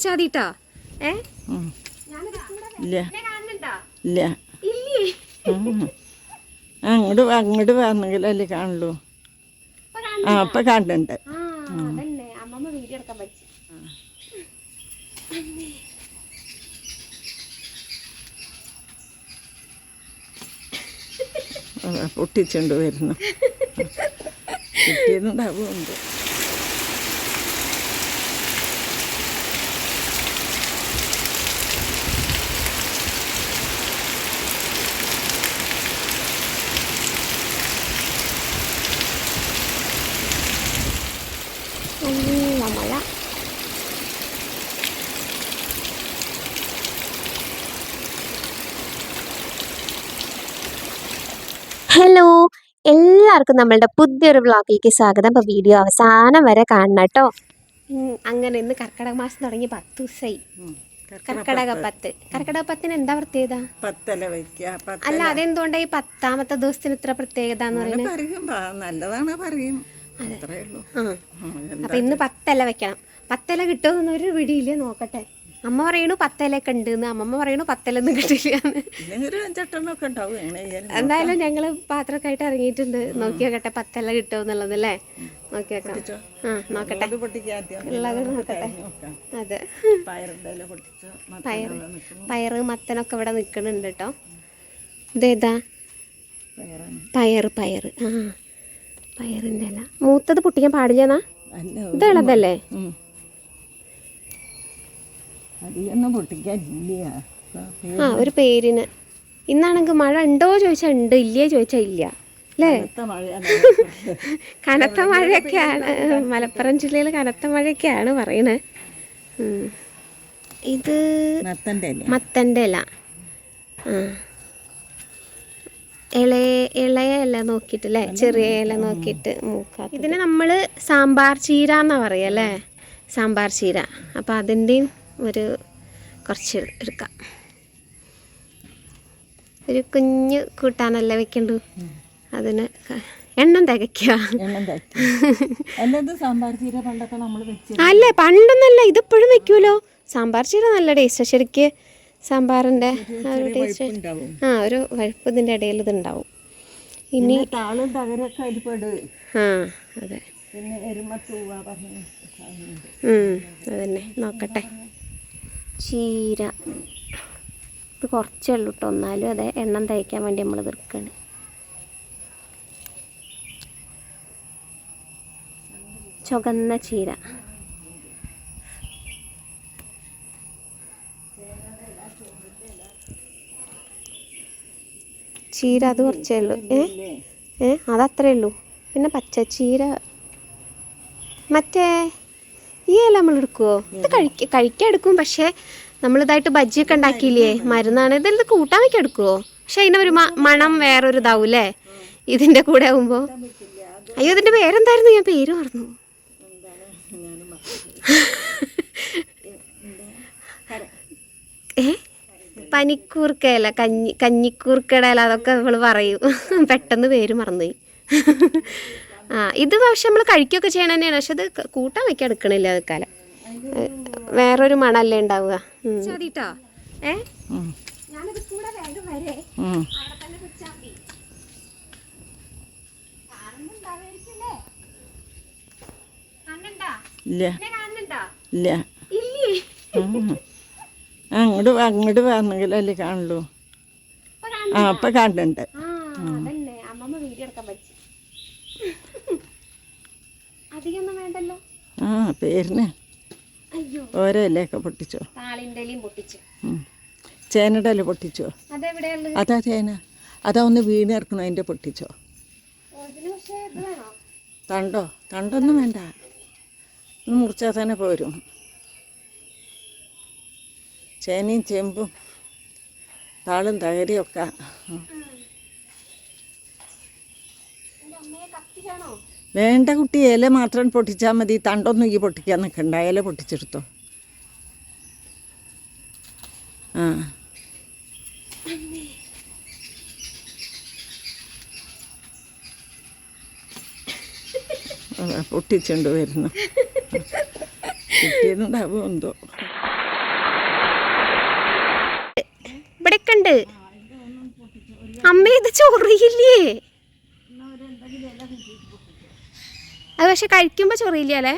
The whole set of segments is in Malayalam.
പിടിച്ചാൽ മതിട്ടോ. ഏ. ഇല്ല. ഇല്ല. അങ്ങോട്ട് അങ്ങോട്ട് വന്നെങ്കിലല്ലേ കാണുള്ളൂ. ആ അപ്പൊ കണ്ടുണ്ട് പൊട്ടിച്ചുണ്ട് വരുന്നു. കിട്ടിയതുണ്ടാവുമുണ്ട് നല്ല മഴ ഹലോ എല്ലാവർക്കും നമ്മളുടെ പുതിയൊരു വ്ളോഗിലേക്ക് സ്വാഗതം. അപ്പോൾ വീഡിയോ അവസാനം വരെ കാണണം കേട്ടോ. അങ്ങനെ ഇന്ന് കർക്കിടക മാസം തുടങ്ങി പത്ത് ദിവസമായി. കർക്കിടക പത്ത്. കർക്കിടക പത്തിന് എന്താ പ്രത്യേകത? പത്തല വയ്ക്കുക പത്തല അല്ല അതെന്തുകൊണ്ടാ ഈ പത്താമത്തെ ദിവസത്തിന് ഇത്ര പ്രത്യേകത എന്ന് പറയുന്നത് നല്ലതാണ് പറയും. അപ്പൊ ഇന്ന് പത്തല വെക്കണം പത്തല കിട്ടുമെന്നൊരു വിടിയില്ലേ നോക്കട്ടെ. അമ്മ പറയണു പത്തലൊക്കെ ഉണ്ട് എന്ന് അമ്മമ്മ പറയണു പത്തലൊന്നും കിട്ടില്ല എന്തായാലും ഞങ്ങൾ പാത്രമൊക്കെ ആയിട്ട് ഇറങ്ങിയിട്ടുണ്ട്. നോക്കി നോക്കട്ടെ പത്തല കിട്ടുമോ എന്നുള്ളത് അല്ലേ? നോക്കി നോക്കാം ആ നോക്കട്ടെ. ഉള്ളത് നോക്കട്ടെ. അതെ. പയർ പയറ് മത്തനൊക്കെ ഇവിടെ നിക്കണുണ്ട് കേട്ടോ. ഇതേതാ പയർ പയർ. പയറ് ആ പയറിന്റെ അല്ല മൂത്തത് പൊട്ടിക്കാൻ പാടില്ലെന്നാ അല്ല പൊട്ടിക്കാനില്ല. ആ ഒരു പേരിന്. ഇന്നാണെങ്കിൽ മഴ ഉണ്ടോ ചോദിച്ചാൽ ഉണ്ട് ഇല്ലേ ചോദിച്ചാൽ ഇല്ല. അല്ലേ? കനത്ത മഴയൊക്കെയാണ്. മലപ്പുറം ജില്ലയിൽ കനത്ത മഴയൊക്കെയാണ് പറയണേ. ഇത് അല്ലേ മത്തന്റെ ഇല. ആ. ഇളയ ഇളയ ഇല നോക്കിയിട്ടല്ലേ? ചെറിയ ഇല നോക്കിയിട്ട് മൂക്കാത്ത ഇതിന് നമ്മൾ സാമ്പാർ ചീര എന്നാ പറയല്ലേ? സാമ്പാർ ചീര. അപ്പം അതിന്റെയും ഒരു കുറച്ച് എടുക്കാം. ഒരു കുഞ്ഞ് കൂട്ടാനല്ല വെക്കണ്ടു? അതിന് എണ്ണം തികയ്ക്കുക. അല്ലേ പണ്ടൊന്നല്ല ഇതിപ്പോഴും വെക്കൂലോ? സാമ്പാർ ചീര നല്ല ടേസ്റ്റ്. ശരിക്ക് സാമ്പാറിന്റെ ആ ഒരു ടേസ്റ്റ് ആ ഒരു വഴുപ്പ് ഇതിന്റെ ഇടയിൽ ഇതുണ്ടാവും. ഇനി താളും തകരൊക്കെ ആ അതെ. പിന്നെ അതന്നെ. നോക്കട്ടെ. ചീര. ഇത് കുറച്ചേ ഉള്ളൂ കേട്ടോ എന്നാലും അതെ എണ്ണം തയ്ക്കാൻ വേണ്ടി നമ്മൾ തീർക്കുകയാണ് ചുവന്ന ചീര. ചീര അത് കുറച്ചേ ഉള്ളൂ. ഏ? ഏ? അതത്രേ ഉള്ളൂ. പിന്നെ പച്ച ചീര. മറ്റേ ഈ നമ്മൾ എടുക്കുവോ? ഇത് കഴിക്ക കഴിക്കാൻ എടുക്കും പക്ഷേ നമ്മളിതായിട്ട് ബജ്ജിയൊക്കെ ഉണ്ടാക്കിയില്ലേ? മരുന്നാണ്. ഇതെല്ലാം ഇത് കൂട്ടാൻ വെക്കാൻ എടുക്കുവോ? പക്ഷെ അതിന്റെ ഒരു മണം വേറൊരു ഇതാവും അല്ലേ ഇതിന്റെ കൂടെ ആവുമ്പോൾ അയ്യോ ഇതിന്റെ പേരെന്തായിരുന്നു? ഞാൻ പേര് പറഞ്ഞു ഏ? പനിക്കൂർക്കയില കഞ്ഞി കഞ്ഞിക്കൂർക്കയുടെ അതൊക്കെ നമ്മൾ പറയും. പെട്ടെന്ന് പേര് മറന്നുപോയി. ആ ഇത് പക്ഷെ നമ്മൾ കഴിക്കുകയൊക്കെ ചെയ്യണ തന്നെയാണ്. പക്ഷെ അത് കൂട്ടാൻ വെക്കാൻ എടുക്കണില്ല അതൊക്കാലം വേറൊരു മണല്ലേ ഉണ്ടാവുക. ചതിട്ടോ ഏ. കൂടെ വേഗം വരെ. ഇല്ല. ഇല്ല അങ്ങോട്ട് അങ്ങോട്ട് വന്നെങ്കിലല്ലേ കാണുള്ളൂ. ആ അപ്പം കാണുന്നുണ്ട് ആ അതന്നെ അമ്മമ്മ വീഡിയോ എടുക്കാൻ പഠിച്ചു അധികമൊന്നും വേണ്ടല്ലോ ആ പേരിന് ഓരോ ഇലയൊക്കെ പൊട്ടിച്ചോ. ചേനയുടെ ഇല പൊട്ടിച്ചോ? അതാ ചേന. അതാ ഒന്ന് വീണ് അതിന്റെ പൊട്ടിച്ചോ? തണ്ടോ? തണ്ടൊന്നും വേണ്ട. ഒന്ന് മുറിച്ചാൽ തന്നെ പോരും. ചേനയും ചെമ്പും താളും തകരയും ഒക്കെ. വേണ്ട കുട്ടി ഇല മാത്രം പൊട്ടിച്ചാൽ മതി. തണ്ടൊന്നും ഈ പൊട്ടിക്കാൻ നിൽക്കണ്ട ഇല പൊട്ടിച്ചെടുത്തോ. ആ. പൊട്ടിച്ചുണ്ട് വരുന്നു. കിട്ടിയതുണ്ടാവും എന്തോ. ഇവിടെ കണ്ട് അമ്മ ഇത് ചോറിയില്ലേ അത് പക്ഷെ കഴിക്കുമ്പോൾ ചൊറിയില്ല അല്ലേ?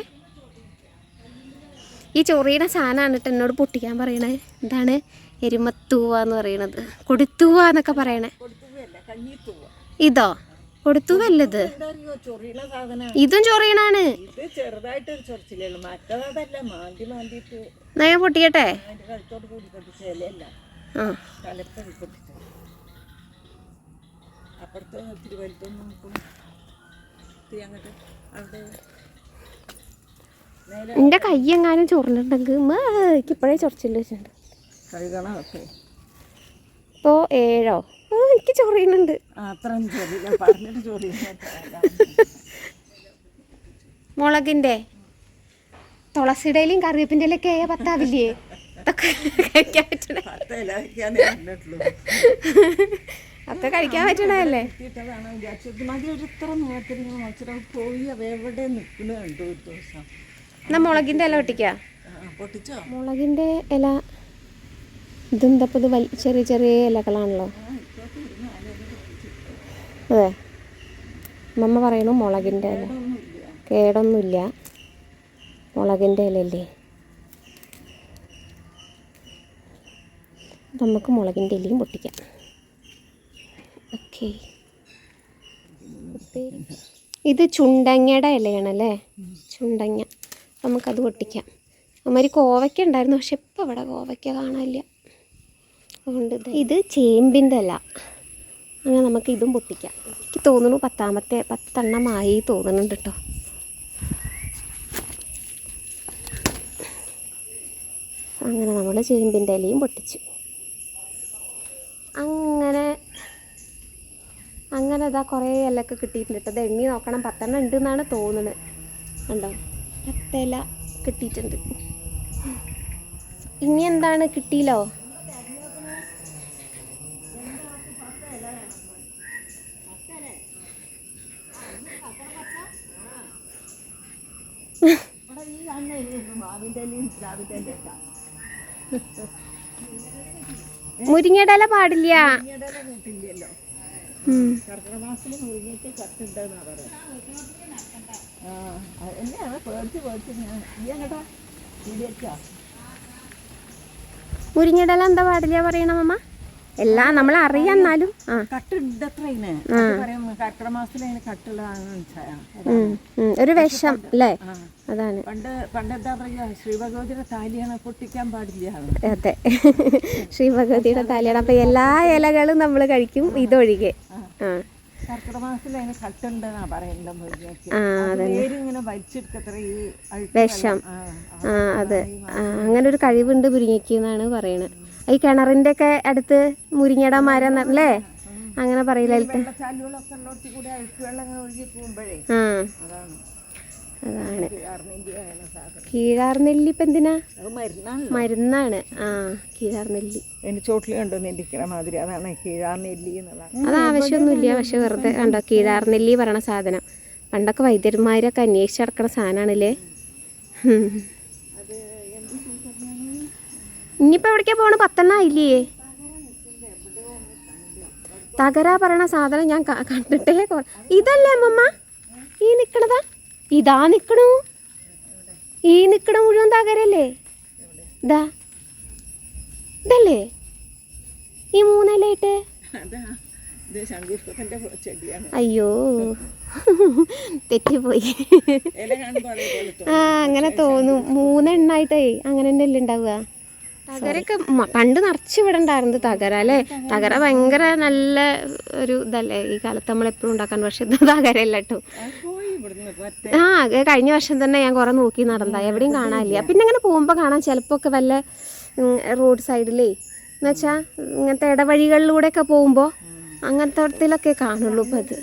ഈ ചൊറിയുടെ സാധനമാണ് കേട്ടോ എന്നോട് പൊട്ടിക്കാൻ പറയണേ. എന്താണ്? എരുമത്തൂവ എന്ന് പറയണത്. കൊടുത്തൂവ എന്നൊക്കെ പറയണേ. ഇതോ? കൊടുത്തൂവല്ലത്? ഇത് ഇതും ചൊറിയണാണ്. ഞാൻ പൊട്ടിക്കട്ടെ? ആ. അപ്പുറത്ത് ഇത്തിരി അങ്ങോട്ട് എന്റെ കൈ എങ്ങാനും ചൊറിഞ്ഞിട്ടുണ്ടെങ്കിൽ ഇപ്പോഴേ ചൊറിച്ചില്ല വെച്ചിട്ടുണ്ട്. ഇപ്പോൾ ഏഴോ? എനിക്ക് ചൊറിയുന്നുണ്ട്. മുളകിന്റെ തുളസിയുടെ തുളസിയുടെയിലും കറിവേപ്പിന്റെ ഇലയൊക്കെ പത്താവില്ലേ? അതൊക്കെ കഴിക്കാൻ പറ്റണേ. ഒക്കെ കഴിക്കാൻ പറ്റണല്ലേ മതി ഒരു ഇത്ര നേരത്തിൽ പോയി അവ എവിടെ നിൽക്കണ കണ്ടു ഒരു ദിവസം. എന്നാ മുളകിന്റെ ഇല പൊട്ടിക്കാ? മുളകിന്റെ പൊട്ടിച്ചോ? മുളകിന്റെ ഇല ഇത് വലിയ ചെറിയ ചെറിയ ഇലകളാണല്ലോ. അതെ. അമ്മ പറയണു മുളകിന്റെ ഇല. കേടൊന്നുമില്ല. മുളകിന്റെ ഇലല്ലേ നമുക്ക് മുളകിന്റെ ഇലയും പൊട്ടിക്കാം. ഇത് ചുണ്ടങ്ങയുടെ ഇലയാണല്ലേ? ചുണ്ടങ്ങ. നമുക്കത് പൊട്ടിക്കാം. അമ്മര് കോവയ്ക്ക ഉണ്ടായിരുന്നു പക്ഷെ ഇപ്പം ഇവിടെ കോവയ്ക്ക കാണാനില്ല. അതുകൊണ്ട് ഇത് ചേമ്പിന്റെ ഇല. അങ്ങനെ നമുക്ക് ഇതും പൊട്ടിക്കാം. എനിക്ക് തോന്നുന്നു പത്താമത്തെ പത്തെണ്ണമായി തോന്നുന്നുണ്ട് കേട്ടോ. അങ്ങനെ നമ്മൾ ചേമ്പിന്റെ ഇലയും പൊട്ടിച്ചു അങ്ങനെ അങ്ങനെ ഇതാ കുറേ ഇലയൊക്കെ കിട്ടിയിട്ടുണ്ട് കേട്ടോ. എണ്ണി നോക്കണം. പത്തെണ്ണം ഉണ്ട് എന്നാണ് തോന്നുന്നത്. കണ്ടോ? പത്തില കിട്ടിയിട്ടുണ്ട്. ഇനി എന്താണ് കിട്ടിയില്ലോ? മുരിങ്ങയുടെ ഇല പാടില്ല. കർക്കിടക മാസത്തിൽ മുരിങ്ങയ്ക്ക് കത്തുണ്ടെന്നാ പറയാ ആ അത് എന്നെയാണ് പേടിച്ച് പേടിച്ച് ഞാൻ ഈ അങ്ങട്ടാ ഇടിയച്ചാ മുരിങ്ങയുടെ ഇല എന്താ പാടില്ല പറയണ മമ്മ എല്ലാം നമ്മൾ അറിയാന്നാലും. ഒരു വിഷം അല്ലേ അതാണ്. പണ്ട് പണ്ട് എന്താ പറയാ ശ്രീഭഗവതിയുടെ താലിയാണ് പൊട്ടിക്കാൻ പാടില്ല. അതെ. ശ്രീഭഗവതിയുടെ താലിയാണ്. അപ്പൊ എല്ലാ ഇലകളും നമ്മൾ കഴിക്കും ഇതൊഴികെ. കർക്കിടക മാസത്തിൽ അതിന് കട്ടുണ്ടെന്നാ പറയുന്നത് മുരിങ്ങയ്ക്ക് ആ അത് വേര് ഇങ്ങനെ വലിച്ചെടുക്കത്ര ഈ വിഷം. ആ, അതെ. അങ്ങനെ ഒരു കഴിവുണ്ട് മുരിങ്ങയ്ക്ക് എന്നാണ് പറയണത്. ഈ കിണറിന്റെ ഒക്കെ അടുത്ത് മുരിങ്ങയുടെ മരം അല്ലേ അങ്ങനെ പറയില്ല ആ. അതാണ്. കീഴാർനെല്ലി ഇപ്പം എന്തിനാ? മരുന്നാണ്. ആ കീഴാർനെല്ലി. എന്റെ ചോട്ടിൽ കണ്ടോ മാതിരി? അതാണ് അത് ആവശ്യമൊന്നുമില്ല. പക്ഷെ വെറുതെ കണ്ടോ? കീഴാർനെല്ലി പറയണ സാധനം. പണ്ടൊക്കെ വൈദ്യന്മാരൊക്കെ അന്വേഷിച്ച് നടക്കണ സാധനമാണല്ലേ ഇനിയിപ്പോൾ എവിടേക്കാ പോണ? പത്തെണ്ണ ആയില്ലേ തകര പറയണ സാധനം ഞാൻ കണ്ടിട്ടേ ഇതല്ലേ അമ്മമ്മ? ഈ നിക്കണതാ? ഇതാ നിക്കണു. ഈ നിക്കണ മുഴുവൻ തകരല്ലേ? ഇതാ ഇതല്ലേ? ഈ മൂന്നലായിട്ട് അയ്യോ. തെറ്റിപ്പോയി. ആ അങ്ങനെ തോന്നും. മൂന്നെണ്ണായിട്ടേ അങ്ങനെ തന്നെ അല്ലേ ഉണ്ടാവുക തകരൊക്കെ പണ്ട് നിറച്ച് ഇവിടെ ഉണ്ടായിരുന്നു തകര അല്ലേ? തകര ഭയങ്കര നല്ല ഒരു ഇതല്ലേ ഈ കാലത്ത് നമ്മൾ എപ്പോഴും ഉണ്ടാക്കാൻ പക്ഷെ തകരല്ലോ തകരല്ല കേട്ടോ. ആ കഴിഞ്ഞ വർഷം തന്നെ ഞാൻ കുറെ നോക്കി നടന്നതാ. എവിടെയും കാണാനില്ല. പിന്നെ ഇങ്ങനെ പോകുമ്പോൾ കാണാൻ ചിലപ്പോൾ ഒക്കെ വല്ല റോഡ് സൈഡിലേ. എന്നുവെച്ചാൽ ഇങ്ങനത്തെ ഇടവഴികളിലൂടെ ഒക്കെ പോകുമ്പോൾ അങ്ങനത്തെ ഇടത്തിലൊക്കെ കാണുള്ളൂ ഇപ്പം അത്.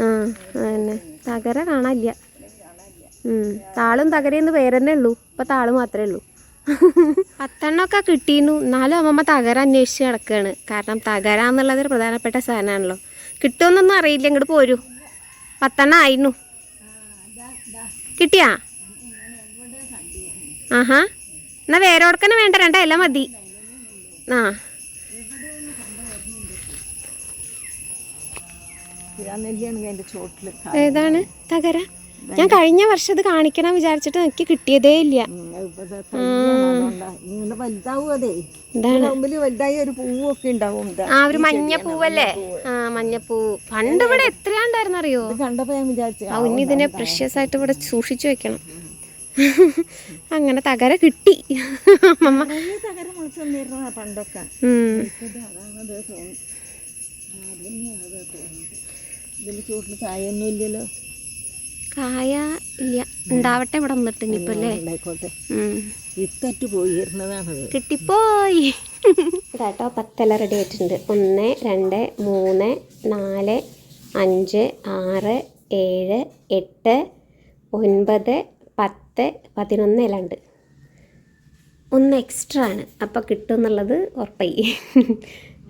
ആ അതന്നെ. തകര കാണാനില്ല. ഉം. താളും തകരയെന്ന് പേര് തന്നെ ഉള്ളൂ. ഇപ്പൊ താൾ മാത്രമേ ഉള്ളൂ. പത്തെണ്ണമൊക്കെ കിട്ടിയിരുന്നു എന്നാലും അമ്മമ്മ തകര അന്വേഷിച്ച് കിടക്കുകയാണ് കാരണം തകര എന്നുള്ളത് ഒരു പ്രധാനപ്പെട്ട സാധനമാണല്ലോ കിട്ടുമെന്നൊന്നും അറിയില്ല. ഇങ്ങോട്ട് പോരൂ. പത്തെണ്ണം ആയിരുന്നു കിട്ടിയാ? ആഹാ. എന്നാ വേറെ ഓടക്കന്നെ വേണ്ട. രണ്ട ഇല മതി. ആ. ഏതാണ്? തകര. ഞാൻ കഴിഞ്ഞ വർഷം ഇത് കാണിക്കണം വിചാരിച്ചിട്ട് എനിക്ക് കിട്ടിയതേ ഇല്ല. ആ ഒരു മഞ്ഞപ്പൂവല്ലേ ആ മഞ്ഞപ്പൂ. പണ്ട് ഇവിടെ എത്രയാണ്ടായിരുന്നു അറിയോ ഇത് കണ്ടപ്പോ ഞാൻ വിചാരിച്ചു ഇനി ഇതിനെ പ്രഷ്യസ് ആയിട്ട് ഇവിടെ സൂക്ഷിച്ചു വെക്കണം. അങ്ങനെ തകര കിട്ടി. അമ്മമ്മ. തകര മുളിച്ചു പണ്ടൊക്കെ. ഉം. ഇത് അതാണത് തോന്നുന്നു. ആ, അതന്നെയാണ് അത് തോന്നുന്നത് ഇതിന്റെ ചോട്ടിൽ ഇല്ലല്ലോ. കായ ഇല്ല. ഉണ്ടാവട്ടെ ഇവിടെ വന്നിട്ട് ഇനിയിപ്പോ അല്ലേ? ഇത്തറ്റ് പോയിരുന്നതാണത്. കിട്ടിപ്പോയി. കേട്ടോ പത്തല റെഡി ആയിട്ടുണ്ട്. ഒന്ന് രണ്ട് മൂന്ന് നാല് അഞ്ച് ആറ് ഏഴ് എട്ട് ഒൻപത് പത്ത് പതിനൊന്ന് ഇലണ്ട് ഒന്ന് എക്സ്ട്രാ ആണ്. അപ്പോൾ കിട്ടും എന്നുള്ളത് ഉറപ്പായി.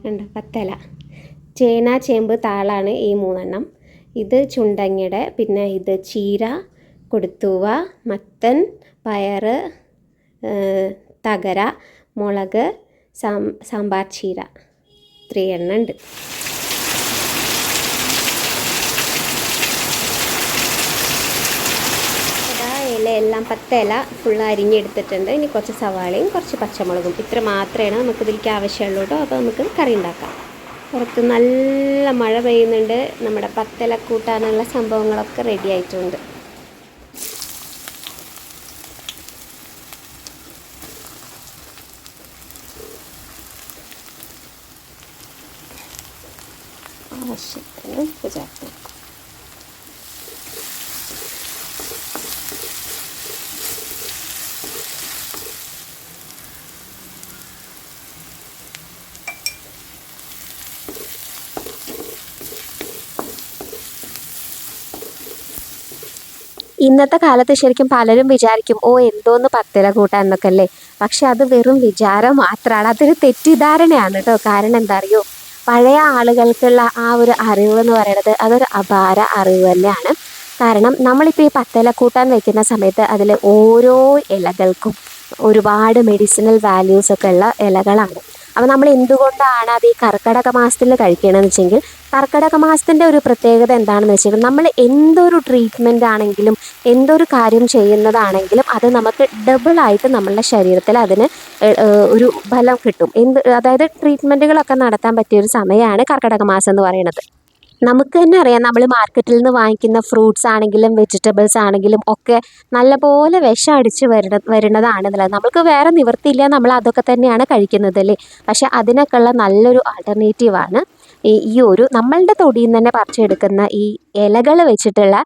ഉണ്ട് പത്തല ചേന ചേമ്പ് താളാണ് ഈ മൂന്നെണ്ണം. ഇത് ചുണ്ടങ്ങയുടെ പിന്നെ ഇത് ചീര കൊടുത്തൂവ മത്തൻ പയർ തകര മുളക് സാമ്പാർ ചീര. ഇത്രയും എണ്ണ ഉണ്ട്. എല്ലാം പത്ത് ഇല ഫുൾ അരിഞ്ഞെടുത്തിട്ടുണ്ട്. ഇനി കുറച്ച് സവാളയും കുറച്ച് പച്ചമുളകും. ഇത്ര മാത്രമേ നമുക്ക് ഇതിലേക്ക് ആവശ്യമുള്ളൂ കേട്ടോ അപ്പോൾ നമുക്ക് കറി ഉണ്ടാക്കാം. പുറത്ത് നല്ല മഴ പെയ്യുന്നുണ്ട്. നമ്മുടെ പത്തല കൂട്ടാനുള്ള സംഭവങ്ങളൊക്കെ റെഡി ആയിട്ടുണ്ട്. ആവശ്യത്തിന് ചേർത്ത് ഇന്നത്തെ കാലത്ത് ശരിക്കും പലരും വിചാരിക്കും ഓ എന്തോന്ന് പത്തില കൂട്ടാൻ എന്നൊക്കെ അല്ലേ? പക്ഷെ അത് വെറും വിചാരം മാത്രമാണ് അതൊരു തെറ്റിദ്ധാരണയാണ് കേട്ടോ. കാരണം എന്താ അറിയോ പഴയ ആളുകൾക്കുള്ള ആ ഒരു അറിവ് എന്ന് പറയുന്നത് അതൊരു അപാര അറിവ് തന്നെയാണ്. കാരണം നമ്മളിപ്പോൾ ഈ പത്തില കൂട്ടാൻ വയ്ക്കുന്ന സമയത്ത് അതിലെ ഓരോ ഇലകൾക്കും ഒരുപാട് മെഡിസിനൽ വാല്യൂസ് ഒക്കെ ഉള്ള ഇലകളാണ്. അപ്പോൾ നമ്മൾ എന്തുകൊണ്ടാണ് അത് ഈ കർക്കിടക മാസത്തിൽ കഴിക്കണമെന്ന് വെച്ചെങ്കിൽ കർക്കിടക മാസത്തിന്റെ ഒരു പ്രത്യേകത എന്താണെന്ന് വെച്ചെങ്കിൽ നമ്മൾ എന്തൊരു ട്രീറ്റ്മെന്റ് ആണെങ്കിലും എന്തൊരു കാര്യം ചെയ്യുന്നതാണെങ്കിലും അത് നമുക്ക് ഡബിളായിട്ട് നമ്മളുടെ ശരീരത്തിൽ അതിന് ഒരു ഫലം കിട്ടും. എന്ത് അതായത് ട്രീറ്റ്മെന്റുകളൊക്കെ നടത്താൻ പറ്റിയ ഒരു സമയമാണ് കർക്കിടക മാസം എന്ന് പറയുന്നത്. നമുക്ക് തന്നെ അറിയാം നമ്മൾ മാർക്കറ്റിൽ നിന്ന് വാങ്ങിക്കുന്ന ഫ്രൂട്ട്സ് ആണെങ്കിലും വെജിറ്റബിൾസ് ആണെങ്കിലും ഒക്കെ നല്ലപോലെ വിഷം അടിച്ച് വരുന്ന വരുന്നതാണെന്നുള്ളത് നമുക്ക് വേറെ നിവൃത്തിയില്ല നമ്മൾ അതൊക്കെ തന്നെയാണ് കഴിക്കുന്നത് അല്ലേ? പക്ഷേ അതിനൊക്കെയുള്ള നല്ലൊരു ആൾട്ടർനേറ്റീവാണ് ഈ ഒരു നമ്മളുടെ തൊടിയിൽ നിന്ന് തന്നെ പറിച്ചെടുക്കുന്ന ഈ ഇലകൾ വെച്ചിട്ടുള്ള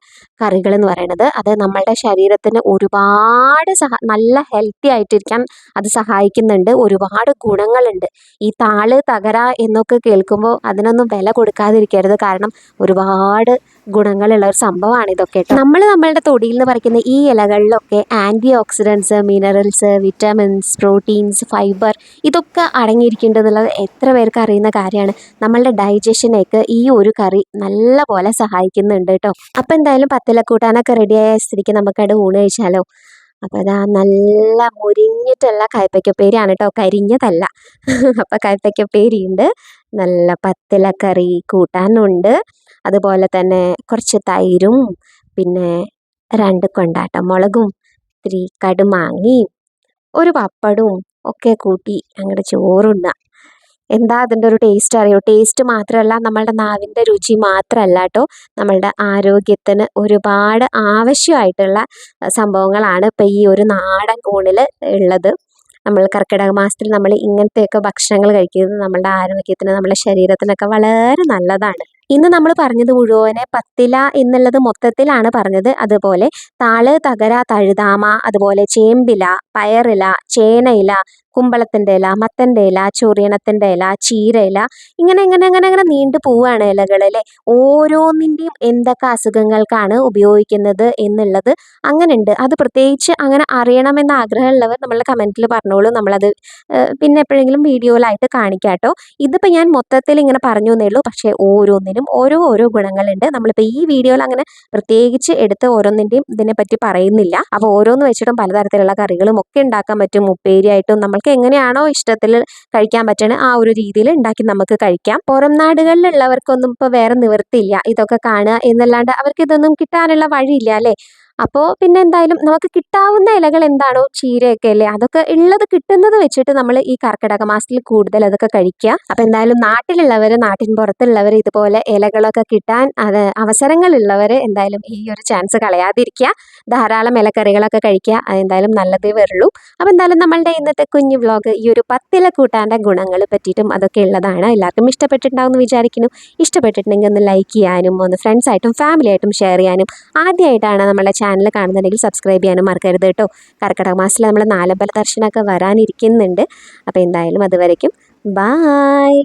കറികൾ എന്ന് പറയുന്നത് അത് നമ്മളുടെ ശരീരത്തിന് ഒരുപാട് സഹ നല്ല ഹെൽത്തി ആയിട്ടിരിക്കാൻ അത് സഹായിക്കുന്നുണ്ട്. ഒരുപാട് ഗുണങ്ങളുണ്ട്. ഈ താൾ തകര എന്നൊക്കെ കേൾക്കുമ്പോൾ അതിനൊന്നും വില കൊടുക്കാതിരിക്കരുത്. കാരണം ഒരുപാട് ഗുണങ്ങളുള്ള ഒരു സംഭവമാണ് ഇതൊക്കെ നമ്മൾ നമ്മളുടെ തൊടിയിൽ നിന്ന് പറിക്കുന്ന ഈ ഇലകളിലൊക്കെ anti oxidants minerals vitamins proteins fibre ഇതൊക്കെ അടങ്ങിയിരിക്കേണ്ടതുള്ളത് എത്ര പേർക്ക് അറിയുന്ന കാര്യമാണ്. നമ്മളുടെ ഡൈജഷനേക്ക് ഈ ഒരു കറി നല്ല പോലെ സഹായിക്കുന്നുണ്ട് കേട്ടോ അപ്പം എന്തായാലും പത്തിലക്കൂട്ടാനൊക്കെ റെഡിയായ സ്ഥിതിക്ക് നമുക്കവിടെ ഊണ് കഴിച്ചാലോ? അപ്പോൾ അതാ നല്ല മുരിഞ്ഞിട്ടുള്ള കയ്പ്പയ്ക്കപ്പേരിയാണ് കേട്ടോ കരിഞ്ഞതല്ല. അപ്പം കയ്പ്പയ്ക്കപ്പേരിയുണ്ട് നല്ല പത്തിലക്കറി കൂട്ടാനുണ്ട്. അതുപോലെ തന്നെ കുറച്ച് തൈരും പിന്നെ രണ്ട് കൊണ്ടാട്ട മുളകും ഇത്തിരി കടുമാങ്ങയും ഒരു പപ്പടവും ഒക്കെ കൂട്ടി അങ്ങോട്ട് ചോറുണ്ണുക എന്താ അതിന്റെ ഒരു ടേസ്റ്റ് അറിയോ? ടേസ്റ്റ് മാത്രമല്ല നമ്മളുടെ നാവിന്റെ രുചി മാത്രമല്ല കേട്ടോ. നമ്മളുടെ ആരോഗ്യത്തിന് ഒരുപാട് ആവശ്യമായിട്ടുള്ള സംഭവങ്ങളാണ് ഇപ്പം ഈ ഒരു നാടൻ ഊണിൽ ഉള്ളത്. നമ്മൾ കർക്കിടക മാസത്തിൽ നമ്മൾ ഇങ്ങനത്തെയൊക്കെ ഭക്ഷണങ്ങൾ കഴിക്കുന്നത് നമ്മളുടെ ആരോഗ്യത്തിന് നമ്മുടെ ശരീരത്തിനൊക്കെ വളരെ നല്ലതാണ്. ഇന്ന് നമ്മൾ പറഞ്ഞത് മുഴുവനെ പത്തില എന്നുള്ളത് മൊത്തത്തിലാണ് പറഞ്ഞത്. അതുപോലെ താൾ തകര തഴുതാമ അതുപോലെ ചേമ്പില പയറില ചേനയില കുമ്പളത്തിന്റെ ഇല മത്തന്റെ ഇല ചൊറിയണത്തിന്റെ ഇല ചീര ഇല ഇങ്ങനെ ഇങ്ങനെ ഇങ്ങനെ ഇങ്ങനെ നീണ്ടു പോവുകയാണ് ഇലകൾ അല്ലേ? ഓരോന്നിന്റെയും എന്തൊക്കെ അസുഖങ്ങൾക്കാണ് ഉപയോഗിക്കുന്നത് എന്നുള്ളത് അങ്ങനെ ഉണ്ട് അത് പ്രത്യേകിച്ച് അങ്ങനെ അറിയണമെന്ന് ആഗ്രഹമുള്ളവർ നമ്മൾ കമന്റിൽ പറഞ്ഞോളൂ. നമ്മളത് പിന്നെ എപ്പോഴെങ്കിലും വീഡിയോയിലായിട്ട് കാണിക്കാം കേട്ടോ. ഇതിപ്പോൾ ഞാൻ മൊത്തത്തിൽ ഇങ്ങനെ പറഞ്ഞു എന്നേ ഉള്ളൂ. പക്ഷേ ഓരോന്നിനും ഓരോ ഓരോ ഗുണങ്ങളുണ്ട്. നമ്മളിപ്പോൾ ഈ വീഡിയോയിൽ അങ്ങനെ പ്രത്യേകിച്ച് എടുത്ത് ഓരോന്നിന്റെയും ഇതിനെപ്പറ്റി പറയുന്നില്ല. അപ്പോൾ ഓരോന്ന് വെച്ചിട്ടും പലതരത്തിലുള്ള കറികളും ഒക്കെ ഉണ്ടാക്കാൻ പറ്റും. ഉപ്പേരിയായിട്ടും നമ്മൾക്ക് എങ്ങനെയാണോ ഇഷ്ടത്തിൽ കഴിക്കാൻ പറ്റണേ ആ ഒരു രീതിയിൽ ഉണ്ടാക്കി നമുക്ക് കഴിക്കാം. പുറം നാടുകളിലുള്ളവർക്കൊന്നും ഇപ്പോൾ വേറെ നിവൃത്തിയില്ല. ഇതൊക്കെ കാണുക എന്നല്ലാണ്ട് അവർക്ക് ഇതൊന്നും കിട്ടാനുള്ള വഴിയില്ല അല്ലേ? അപ്പോൾ പിന്നെ എന്തായാലും നമുക്ക് കിട്ടാവുന്ന ഇലകൾ എന്താണോ ചീരയൊക്കെ അല്ലേ അതൊക്കെ ഉള്ളത് കിട്ടുന്നത് വെച്ചിട്ട് നമ്മൾ ഈ കർക്കിടക മാസത്തിൽ കൂടുതൽ അതൊക്കെ കഴിക്കുക. അപ്പോൾ എന്തായാലും നാട്ടിലുള്ളവർ നാട്ടിൻ പുറത്തുള്ളവർ ഇതുപോലെ ഇലകളൊക്കെ കിട്ടാൻ അത് അവസരങ്ങളുള്ളവർ എന്തായാലും ഈ ഒരു ചാൻസ് കളയാതിരിക്കുക. ധാരാളം ഇലക്കറികളൊക്കെ കഴിക്കുക. അതെന്തായാലും നല്ലതേ വരുള്ളൂ. അപ്പോൾ എന്തായാലും നമ്മളുടെ ഇന്നത്തെ കുഞ്ഞു വ്ലോഗ് ഈ ഒരു പത്തില കൂട്ടാന്റെ ഗുണങ്ങൾ പറ്റിയിട്ടും അതൊക്കെ ഉള്ളതാണ്. എല്ലാവർക്കും ഇഷ്ടപ്പെട്ടിട്ടുണ്ടാവും എന്ന് വിചാരിക്കുന്നു. ഇഷ്ടപ്പെട്ടിട്ടുണ്ടെങ്കിൽ ഒന്ന് ലൈക്ക് ചെയ്യാനും ഒന്ന് ഫ്രണ്ട്സായിട്ടും ഫാമിലിയായിട്ടും ഷെയർ ചെയ്യാനും ആദ്യമായിട്ടാണ് നമ്മുടെ ചാനൽ കാണുന്നുണ്ടെങ്കിൽ സബ്സ്ക്രൈബ് ചെയ്യാനും മറക്കരുത് കേട്ടോ. കർക്കിടക മാസത്തിൽ നമ്മൾ നാലമ്പല ദർശനമൊക്കെ വരാനിരിക്കുന്നുണ്ട്. അപ്പോൾ എന്തായാലും അതുവരയ്ക്കും ബായ്